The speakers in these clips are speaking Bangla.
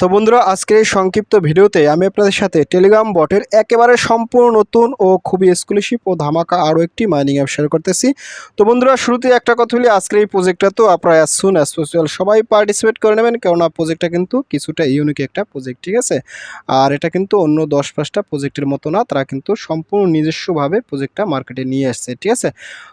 তো বন্ধুরা, আজকের এই সংক্ষিপ্ত ভিডিওতে আমি আপনাদের সাথে টেলিগ্রাম বটের একেবারে সম্পূর্ণ নতুন ও খুবই এক্সক্লুসিভ ও ধামাকা আরও একটি মাইনিং অ্যাপ শেয়ার করতেছি। তো বন্ধুরা শুরুতে একটা কথা বলি, আজকের এই প্রজেক্টটা তো আপনারা অ্যাজ সুন অ্যাজ পসিবল সবাই পার্টিসিপেট করে নেবেন, কেননা প্রজেক্টটা কিন্তু কিছুটা ইউনিক একটা প্রজেক্ট ঠিক আছে? আর এটা কিন্তু অন্য দশ পাঁচটা প্রজেক্টের মতো না, তারা কিন্তু সম্পূর্ণ নিজস্বভাবে প্রজেক্টটা মার্কেটে নিয়ে আসছে, ঠিক আছে?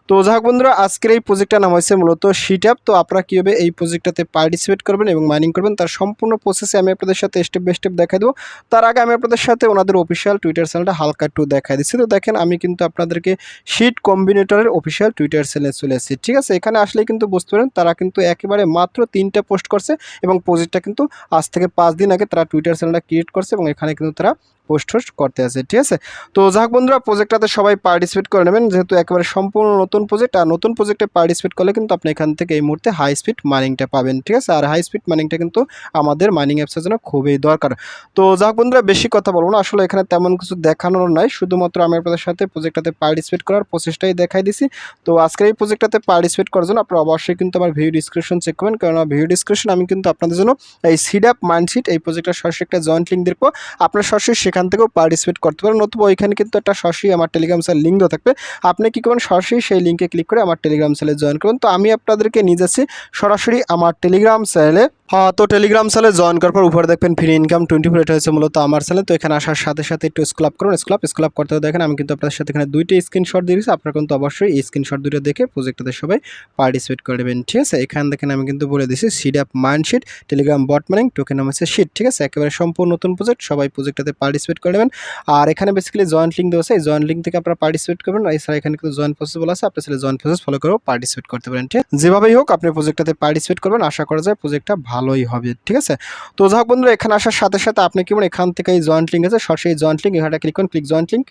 তো যাক বন্ধুরা, আজকের এই প্রজেক্টটার নাম হয়েছে মূলত শিট অ্যাপ তো আপনারা কীভাবে এই প্রজেক্টটাতে পার্টিসিপেট করবেন এবং মাইনিং করবেন, তার সম্পূর্ণ প্রসেসে আমি আপনাদের সাথে স্টেপ বাই স্টেপ দেখাই দেবো। তার আগে আমি আপনাদের সাথে ওনাদের অফিসিয়াল টুইটার চ্যানেলটা হালকা টু দেখাই দিচ্ছি। তো দেখেন, আমি কিন্তু আপনাদেরকে শিট কম্বিনেটরের অফিসিয়াল টুইটার চ্যানেলে চলে এসেছি, ঠিক আছে? এখানে আসলে কিন্তু বুঝতে পারেন, তারা কিন্তু একেবারে মাত্র তিনটা পোস্ট করছে এবং পোজিটটা কিন্তু আজ থেকে পাঁচ দিন আগে তারা টুইটার চ্যানেলটা ক্রিয়েট করছে এবং এখানে কিন্তু তারা পোস্ট হোস্ট করতে আছে, ঠিক আছে? তো যাক বন্ধুরা প্রজেক্টটাতে সবাই পার্টিসিপেট করে নেবেন। যেহেতু একেবারে সম্পূর্ণ নতুন প্রজেক্ট আর নতুন প্রজেক্টে পার্টিসিপেট করলে কিন্তু আপনি এখান থেকে এই মুহূর্তে হাই স্পিড মাইনিংটা পাবেন, ঠিক আছে? আর হাই স্পিড মাইনিংটা কিন্তু আমাদের মাইনিং অ্যাপসের জন্য খুবই দরকার। তো যাক বন্ধুরা, বেশি কথা বলব না। আসলে এখানে তেমন কিছু দেখানোর নাই। শুধুমাত্র আমি আপনাদের সাথে প্রজেক্টটাতে পার্টিসিপেট করার প্রসেসটাই দেখাই দিছি। তো আজকের এই প্রজেক্টটাতে পার্টিসিপেট করার জন্য আপনারা অবশ্যই কিন্তু আমার ভিডিও ডিসক্রিপশন চেক করবেন। কারণ ভিডিও ডিসক্রিপশন আমি কিন্তু আপনাদের জন্য এই সিড অ্যাপ মাইন্ডশিট এই প্রজেক্টটার সরাসরি একটা জয়েন্ট লিঙ্ক দেবো আপনার সরাসরি সেখান থেকেও পার্টিসিপেট করতে পারেন। অথবা ওইখানে কিন্তু একটা সরাসরি আমার টেলিগ্রাম সেল লিঙ্ক দেওয়া থাকবে। আপনি কী করবেন? সরাসরি সেই লিঙ্কে ক্লিক করে আমার টেলিগ্রাম সেলে জয়েন করবেন। তো আমি আপনাদেরকে নিয়ে যাচ্ছি সরাসরি আমার টেলিগ্রাম সেলে হ্যাঁ তো টেলিগ্রাম সেলে জয়েন করার পর উপরে দেখবেন ফ্রি ইনকাম টোয়েন্টি ফোর এটা মূলত আমার সেলে তো এখানে আসার সাথে সাথে একটু স্ক্লাপ করুন স্ক্লাপ স্ক্লাপ করতে হবে দেখেন আমি কিন্তু আপনাদের সাথে এখানে দুইটা স্ক্রিনশট দিয়েছি। আপনারা কিন্তু অবশ্যই এই স্ক্রিনশট দুটো দেখে প্রজেক্টটাতে সবাই পার্টিসিপেট করে দেবেন ঠিক আছে? এখানে দেখেন আমি কিন্তু বলে দিয়েছি সিড অ্যাপ মাইন্ডশিট টেলিগ্রাম বট মানিং টোকেন নাম হচ্ছে শিট ঠিক আছে? একেবারে সম্পূর্ণ নতুন প্রজেক্ট সবাই প্রজেক্টটাতে পার্টিসিপেট করে নেবেন। আর এখানে বেসিক্যালি জয়েন্ট লিঙ্ক দেওয়া আছে, এই জয়েন্ট লিঙ্ক থেকে আপনারা পার্টিসিপেট করবেন। এছাড়া এখানে কিন্তু জয়েন্ট প্রসেস বলা আছে আপনার ছেলে জয়েন্ট প্রসেস ফলো করেও পার্টিসিপেট করতে পারেন, ঠিক? যেভাবেই হোক, আপনি প্রজেক্টটাতে পার্টিসিপেট করবেন। আশা করা যায় প্রজেক্টটা ভালোই হবে, ঠিক আছে? তো যাই হোক বন্ধুরা, এখানে আসার সাথে সাথে আপনি কি বলেন এখান থেকে এই জয়েন্ট লিঙ্ক আছে, সরাসরি জয়েন্ট লিঙ্ক এখানে ক্লিক করুন ক্লিক জয়েন্ট লিঙ্ক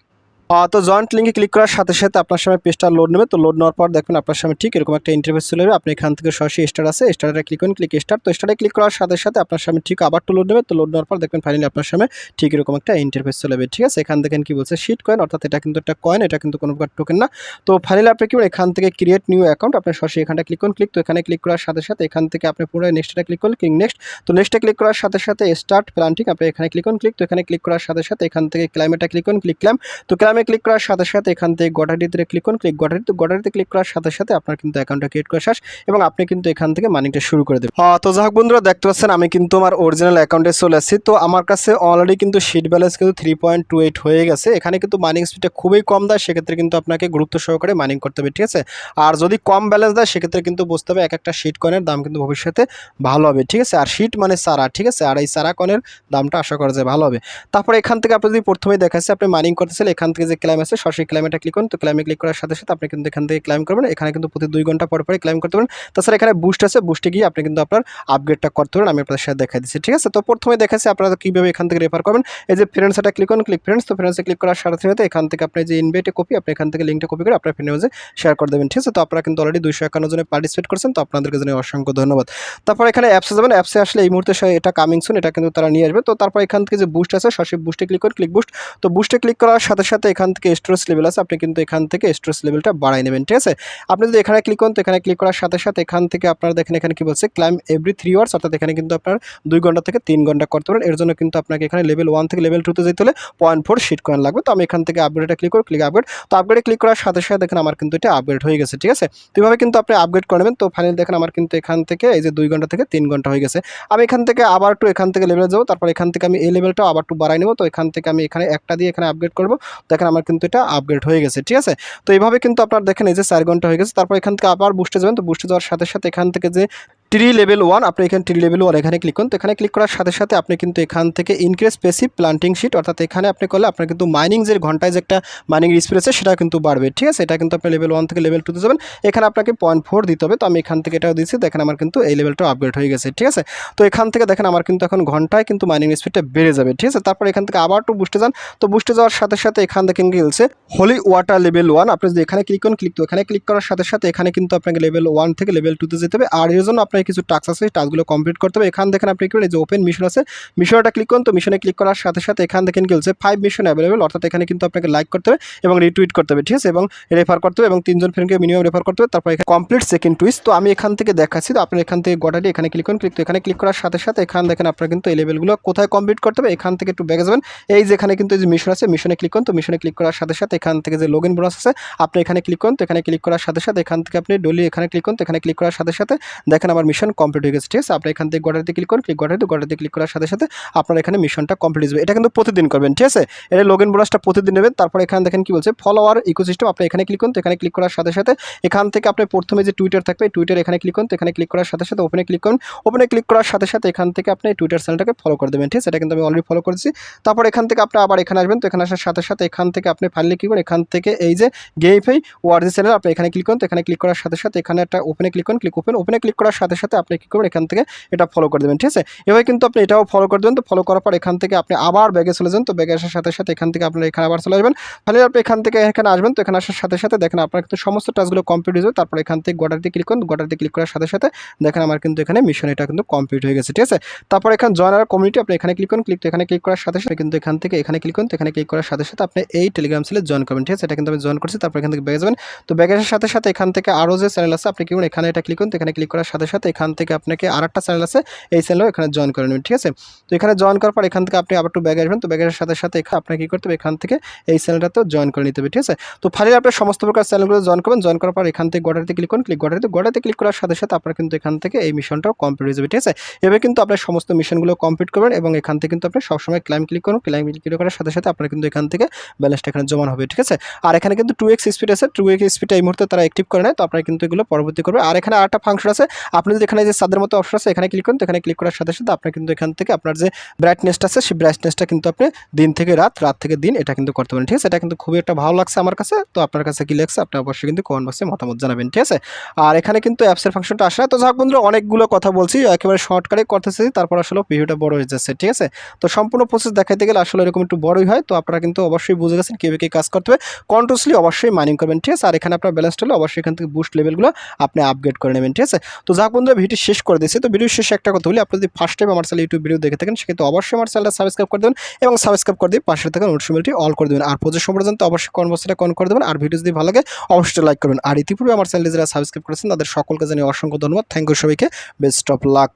তো জয়েন্ট লিঙ্কে ক্লিক করার সাথে সাথে আপনার সামনে পেজটা লোড নেবে। তো লোড নেওয়ার পর দেখবেন আপনার সামনে ঠিক এরকম একটা ইন্টারফেস চলে যাবে আপনি এখান থেকে সরাসরি স্টার আছে। স্টারে ক্লিক করুন ক্লিক স্টার তো স্টারে ক্লিক করার সাথে সাথে আপনার সামনে ঠিক আবার তো লোড নেবে। তো লোড নেওয়ার পর দেখবেন ফাইনালি আপনার সামনে ঠিক এরকম একটা ইন্টারফেস চলে যাবে ঠিক আছে? এখান থেকে কি বলছে? শিট কয়েন অর্থাৎ এটা কিন্তু একটা কয়েন এটা কিন্তু কোনো প্রকার টোকেন না। তো ফাইনালি আপনি কি এখান থেকে ক্রিয়েট নিউ অ্যাকাউন্ট আপনার সরাসরি এখানটা ক্লিক করুন। ক্লিক তো এখানে ক্লিক করার সাথে সাথে এখান থেকে আপনি পুরো নেক্সটটা ক্লিক করুন। ক্লিক নেক্সট তো নেক্সটে ক্লিক করার সাথে সাথে স্টার্ট প্লান্টিং আপনি এখানে ক্লিক করুন। ক্লিক তো এখানে ক্লিক করার সাথে সাথে এখান থেকে ক্লাইমেটটা ক্লিক করুন। ক্লিক ক্লাইম তো ক্লাইমে ক্লিক করার সাথে সাথে এখান থেকে গটারিতে ক্লিক করুন ক্লিক গটারি তো গটারিতে ক্লিক করার সাথে সাথে আপনার কিন্তু অ্যাকাউন্টটা ক্রিয়েট করা শেষ এবং আপনি কিন্তু এখান থেকে মানিংটা শুরু করে দেবেন। তো যাই হোক বন্ধুরা, দেখতে পাচ্ছেন আমি কিন্তু আমার অরিজিনাল অ্যাকাউন্টে চলে আসছি। তো আমার কাছে অলরেডি কিন্তু শিট ব্যালেন্স কিন্তু থ্রি পয়েন্ট টু এইট হয়ে গেছে। এখানে কিন্তু মাইনিং স্পিডটা খুবই কম দেয়, সেক্ষেত্রে কিন্তু আপনাকে গুরুত্ব সহকারে মাইনিং করতে হবে, ঠিক আছে? আর যদি কম ব্যালেন্স দেয়, সেক্ষেত্রে কিন্তু বুঝতে হবে এক একটা শিট কয়েনের দাম কিন্তু ভবিষ্যতে ভালো হবে, ঠিক আছে? আর শিট মানে সারা ঠিক আছে? আর এই সারা কয়েনের দামটা আশা করা যায় ভালো হবে। তারপরে এখান থেকে আপনি যদি প্রথমেই দেখাচ্ছে আপনি মাইনিং করতেছেন এখান থেকে যে ক্লাইম আছে, সরাসরি ক্লাইমেটা ক্লিক করুন। তো ক্লাইমে ক্লিক করার সাথে সাথে আপনি কিন্তু এখান থেকে ক্লাইম করবেন। এখানে কিন্তু প্রতি দুই ঘণ্টা পর পরে ক্লাইম করতে পারেন। তাছাড়া এখানে বুস্ট আছে। বুস্টে গিয়ে আপনি কিন্তু আপনার আপগ্রেডটা করতে পারেন। আমি আপনার সাথে দেখাই দিচ্ছি। ঠিক আছে? তো প্রথমে দেখাচ্ছি আপনারা কীভাবে এখান থেকে রেফার করবেন। এই যে ফ্রেন্ডস এটা ক্লিক করুন। ক্লিক ফ্রেন্ডস তো ফ্রেন্ডসে ক্লিক করার সাথে সাথে এখান থেকে আপনি যে ইনভাইটে কপি আপনি এখান থেকে লিঙ্কটা কপি করে আপনার ফ্রেন্ডে শেয়ার করে দেবেন। ঠিক আছে? তো আপনারা কিন্তু অলরেডি দুইশো একান্ন জনে পার্টিসিপেট করছেন। তো আপনাদেরকে জন্য অসংখ্য ধন্যবাদ। তারপর এখানে অ্যাপসে যাবেন অ্যাপসে আসলে এই মুহূর্তে এটা কামিং সুন এটা কিন্তু তারা নিয়ে আসবে। তো তারপর এখান থেকে যে বুস্ট আছে, সরাসরি বুস্টে ক্লিক করুন। ক্লিক বুস্ট তো বুস্টে ক্লিক করার সাথে সাথে এখান থেকে স্টোরেজ লেভেল আছে, আপনি কিন্তু এখান থেকে স্টোরেজ লেভেলটা বাড়াই নেবেন, ঠিক আছে? আপনি যদি এখানে ক্লিক করেন, তো এখানে ক্লিক করার সাথে সাথে এখান থেকে আপনারা দেখেন, এখানে কি বলছে? ক্লাইম এভরি থ্রি আওয়ার্স অর্থাৎ এখানে কিন্তু আপনার দুই ঘণ্টা থেকে তিন ঘণ্টা করতে পারেন। এর জন্য কিন্তু আপনাকে এখানে লেভেল ওয়ান থেকে লেভেল টুতে যেতে হলে পয়েন্ট ফোর শিট কয়েন লাগবে। তো আমি এখান থেকে আপগ্রেডে ক্লিক করে ক্লিক আপগ্রেড তো আপগ্রেডে ক্লিক করার সাথে সাথে দেখেন আমার কিন্তু এটা আপগ্রেড হয়ে গেছে, ঠিক আছে? তো এভাবে কিন্তু আপনি আপগ্রেড করে নেবেন। তো ফাইনালি দেখেন আমার কিন্তু এখান থেকে এই যে দুই ঘণ্টা থেকে তিন ঘণ্টা হয়ে গেছে। আমি এখান থেকে আবার একটু এখান থেকে লেভেলে যাব। তারপর এখান থেকে আমি এই লেভেলটাও আবার একটু বাড়াই নেব। তো এখান থেকে আমি এখানে একটা দিয়ে এখানে আপগ্রেড করব। দেখেন আমার কিন্তু এটা আপগ্রেড হয়ে গেছে, ঠিক আছে? তো এইভাবে কিন্তু আপনার দেখেন এই যে চার ঘণ্টা হয়ে গেছে, তারপর এখান থেকে আবার বুস্টে যাবেন, তো বুস্টে যাওয়ার সাথে সাথে এখান থেকে যে ট্রি লেভেল ওয়ান আপনি এখানে ট্রি লেভেল ওয়ান এখানে ক্লিক করুন। তো এখানে ক্লিক করার সাথে সাথে আপনি কিন্তু এখান থেকে ইনক্রিজ পেসিভ প্লান্টিং শিট অর্থাৎ এখানে আপনি করলে আপনার কিন্তু মাইনিং যে ঘন্টায় যে একটা মাইনিং স্পিড আছে সেটা কিন্তু বাড়বে। ঠিক আছে? এটা কিন্তু আপনি লেভেল ওয়ান থেকে লেভেল টুতে যাবেন। এখানে আপনাকে পয়েন্ট ফোর দিতে হবে। তো আমি এখান থেকে এটাও দিচ্ছি। দেখেন আমার কিন্তু এই লেভেলটা আপগ্রেড হয়ে গেছে। ঠিক আছে? তো এখান থেকে দেখেন আমার কিন্তু এখন ঘন্টায় কিন্তু মাইনিং স্পিডটা বেড়ে যাবে। ঠিক আছে? তারপর এখান থেকে আবার একটু বুস্টে যান। তো বুস্টে যাওয়ার সাথে সাথে এখান থেকে গিলছে হোলি ওয়াটার লেভেল ওয়ান আপনি যদি এখানে ক্লিক করুন ক্লিক তো এখানে ক্লিক করার সাথে সাথে এখানে কিন্তু আপনাকে লেভেল ওয়ান থেকে লেভেল টুতে যেতে হবে। আর এর জন্য আপনাকে কিছু টাস্ক আছে টাস্কগুলো কমপ্লিট করতে হবে। এখান দেখেন আপনি কি যে ওপেন মিশন আছে মিশনটা ক্লিক করুন। তো মিশনে ক্লিক করার সাথে সাথে এখান দেখেন কি হচ্ছে ফাইভ মিশন অ্যাভেলেবল অর্থাৎ এখানে কিন্তু আপনাকে লাইক করতে হবে এবং রিটুইট করতে হবে, ঠিক আছে? এবং রেফার করতে হবে এবং তিনজন ফ্রেন্ডকে মিনিমাম রেফার করতে হবে। তারপর এখানে কমপ্লিট সেকেন্ড টুইস্ট তো আমি এখান থেকে দেখাচ্ছি, তো আপনি এখান থেকে গোটাটি এখানে ক্লিক করুন। ক্লিক তো এখানে ক্লিক করার সাথে সাথে এখান দেখেন আপনার কিন্তু এই লেভেলগুলো কোথায় কমপ্লিট করতে হবে, এখান থেকে একটু ব্যাগে যাবেন। এই যে এখানে কিন্তু যে মিশন আছে মিশনে ক্লিক করুন। তো মিশনে ক্লিক করার সাথে সাথে এখান থেকে যে লগ ইন বোনাস আছে, আপনি এখানে ক্লিক করুন। তো এখানে ক্লিক করার সাথে সাথে এখান থেকে আপনি ডলি এখানে ক্লিক করুন। তো এখানে ক্লিক করার সাথে সাথে দেখেন আমার মিশন কমপ্লিট হয়ে গেছে, ঠিক আছে? আপনি এখান থেকে গোটাতে ক্লিক করুন ক্লিক গোটাতে গোটাতে ক্লিক করার সাথে সাথে আপনার এখানে মিশনটা কমপ্লিট হবে এটা কিন্তু প্রতিদিন করবেন, ঠিক আছে? এটা লগ ইন বোনাসটা প্রতিদিন নেবেন, তারপর এখানে দেখেন কি বলছে ফলোয়ার ইকোসিস্টেম আপনি এখানে ক্লিক করুন, তো এখানে ক্লিক করার সাথে সাথে এখান থেকে আপনি প্রথমে যে টুইটার থাকবে টুইটার এখানে ক্লিক করুন, তো এখানে ক্লিক করার সাথে সাথে ওপেনে ক্লিক করুন। ওপেনে ক্লিক করার সাথে সাথে এখান থেকে আপনি টুইটার চ্যানেলটাকে ফলো করে দেবেন, ঠিক আছে? এটা কিন্তু আমি অলরেডি ফলো করেছি। তারপর এখান থেকে আপনি আবার এখানে আসবেন, তো এখানে আসার সাথে সাথে এখান থেকে আপনি ফাইনালি কী করুন এখান থেকে এই যে গেমফাই ওয়ার্ডি চ্যানেল আপনি এখানে ক্লিক করুন, তো এখানে ক্লিক করার সাথে সাথে এখানে একটা ওপেনে ক্লিক করুন ক্লিক ওপেন ওপেনে ক্লিক করার সাথে সাথে আপনি কী করবেন? এখান থেকে এটা ফলো করে দেবেন, ঠিক আছে? এভাবে কিন্তু আপনি এটাও ফলো করে দেবেন, তো ফলো করার পর এখান থেকে আপনি আবার ব্যাগে চলে যান, তো ব্যাগে আসার সাথে সাথে এখান থেকে আপনার এখানে আবার চলে আসবেন। তাহলে আপনি এখান থেকে এখানে আসবেন, তো এখানে আসার সাথে সাথে দেখেন আপনার কিন্তু সমস্ত টাস্কগুলো কমপ্লিট হয়ে যাবে, তারপর এখান থেকে গোটাতে ক্লিক করুন গোটাতে ক্লিক করার সাথে সাথে দেখেন আমার কিন্তু এখানে মিশন এটা কিন্তু কমপ্লিট হয়ে গেছে, ঠিক আছে? তারপর এখানে জয়েন আর কমিউনিটি আপনি এখানে ক্লিক করুন ক্লিক তো এখানে ক্লিক করার সাথে সাথে কিন্তু এখান থেকে এখানে ক্লিক করুন, তো এখানে ক্লিক করার সাথে সাথে আপনি এই টেলিগ্রাম চ্যানেলে জয়েন করবেন, ঠিক আছে? এটা কিন্তু আমি জয়েন করছি, তারপর এখান থেকে ব্যাগে যাবেন, তো ব্যাগে আসার সাথে সাথে এখান থেকে আরও যে চ্যানেল আছে, আপনি কি এখানে এটা ক্লিক করুন, তো এখানে ক্লিক করার সাথে সাথে এখান থেকে আপনাকে আর একটা চ্যানেল আছে, এই চ্যানেলও এখানে জয়েন করে নেবেন, ঠিক আছে? তো এখানে জয়েন করার পর এখান থেকে আপনি আবার একটু ব্যাগে আসবেন, তো ব্যাগের সাথে সাথে এখানে আপনাকে কী করতে হবে? এখান থেকে এই চ্যানেলটাতেও জয়েন করে নিতে হবে, ঠিক আছে? তো ফাইনালি আপনি সমস্ত প্রকার চ্যানেলগুলো জয়েন করবেন জয়েন করার পর এখান থেকে গোটাতে ক্লিক করুন ক্লিক গোটাতে গোটাতে ক্লিক করার সাথে সাথে আপনার কিন্তু এখান থেকে এই মিশনটাও কমপ্লিট হয়ে যাবে, ঠিক আছে? এভাবে কিন্তু আপনার সমস্ত মিশনগুলো কমপ্লিট করবেন এবং এখান থেকে কিন্তু আপনি সবসময় ক্লাইম ক্লিক করুন ক্লাইম ক্লিক করার সাথে সাথে আপনার কিন্তু এখান থেকে ব্যালেন্সটা এখানে জমা হবে, ঠিক আছে? আর এখানে কিন্তু টু এক্স স্পিড আছে টু এক্স স্পিডটা এই মুহূর্তে তারা অ্যাক্টিভ করে নেয়, তো আপনারা কিন্তু এগুলো পরবর্তী করবে। আর এখানে আরেকটা ফাংশন আছে, আপনি যদি এখানে যে সাদের মতো অপশন আছে, এখানে ক্লিক করুন এখানে ক্লিক করার সাথে সাথে আপনার কিন্তু এখান থেকে আপনার যে ব্রাইটনেসটা আছে, সেই ব্রাইটনেসটা কিন্তু আপনি দিন থেকে রাত রাত থেকে দিন এটা কিন্তু করতে পারেন, ঠিক আছে? এটা কিন্তু খুবই একটা ভালো লাগছে আমার কাছে, তো আপনার কাছে কি লাগছে, আপনি অবশ্যই কিন্তু কমেন্ট বক্সে মতামত জানাবেন, ঠিক আছে? আর এখানে কিন্তু অ্যাপসের ফাংশনটা আসে তো যাক বন্ধুরা, অনেকগুলো কথা বলছি, একেবারে শর্টকাটে করতেছি, তারপর আসলে ভিডিওটা বড় হয়ে যাচ্ছে, ঠিক আছে? তো সম্পূর্ণ প্রসেস দেখাইতে গেলে আসলে এরকম একটু বড়ই হয়, তো আপনারা কিন্তু অবশ্যই বুঝে গেছেন কীভাবে কী কাজ করতে হবে। কন্টিনিউসলি অবশ্যই মাইনিং করবেন, ঠিক আছে? আর এখানে আপনার ব্যালেন্স হলে অবশ্যই এখান থেকে বুস্ট লেভেলগুলো আপনি আপগ্রেড করে নেবেন, ঠিক আছে? তো যাক বন্ধুরা ভিডিও শেষ করে দিয়েছি। তো ভিডিও শেষে একটা কথা বলি আপনি যদি ফার্স্ট টাইম আমার চ্যানেল ইউটিউব ভিডিও দেখে থাকেন, সেক্ষেত্রে অবশ্যই আমার চ্যানেলটা সাবস্ক্রাইব করে দেবেন এবং সাবস্ক্রাইব করে দিয়ে পাশে থাকা নোটিফিকেশনটি অল করে দেবেন। আর প্রজেক্ট পর্যন্ত অবশ্যই কনভার্সটা কন করে দেবেন। আর ভিডিও যদি ভালো লাগে, অবশ্যই লাইক করবেন। আর ইতিপূর্বে আমার চ্যানেলে যারা সাবস্ক্রাইব করেছেন, তাদের সকলকে জানিয়ে অসংখ্য ধন্যবাদ। থ্যাংক ইউ সবাইকে। Best of luck